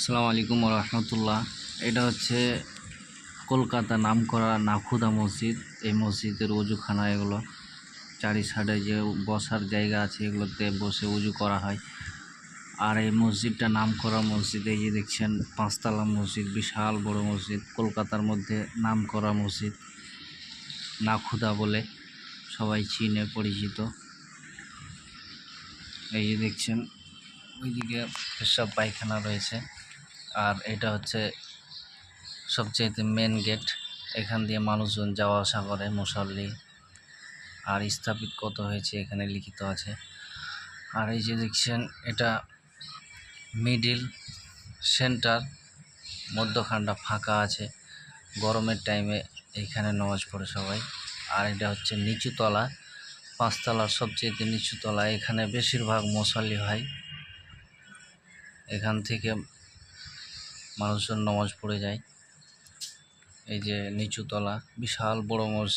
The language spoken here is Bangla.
আসসালামু আলাইকুম রহমতুল্লাহ এটা হচ্ছে কলকাতা নামকরা নাখুদা মসজিদ। এই মসজিদের উজুখানা এগুলো চারি সাইডে যে বসার জায়গা আছে এগুলোতে বসে উজু করা হয়। আর এই মসজিদটা নামকরা মসজিদ, এই যে দেখছেন পাঁচতলা মসজিদ, বিশাল বড় মসজিদ, কলকাতার মধ্যে নামকরা মসজিদ, নাখুদা বলে সবাই চিনে, পরিচিত। এই যে দেখছেন, ওইদিকে পেশাব পায়খানা রয়েছে। আর এটা হচ্ছে সবচেয়ে মেন গেট এখান দিয়ে মানুষজন যাওয়া আসা করে মুসল্লি। আর স্থাপিত কত হয়েছে এখানে লিখিত আছে। আর এই যে দেখছেন, এটা মিডিল সেন্টার মধ্যখানটা ফাঁকা আছে। গরমের টাইমে এইখানে নামাজ পড়ে সবাই। আর এটা হচ্ছে নিচুতলা পাঁচতলার সবচেয়ে নিচুতলা এখানে বেশিরভাগ মুসল্লি হয়। এখান থেকে মানুষজন নামাজ পড়ে যায়। এই যে নিচু তলা বিশাল বড় মসজিদ।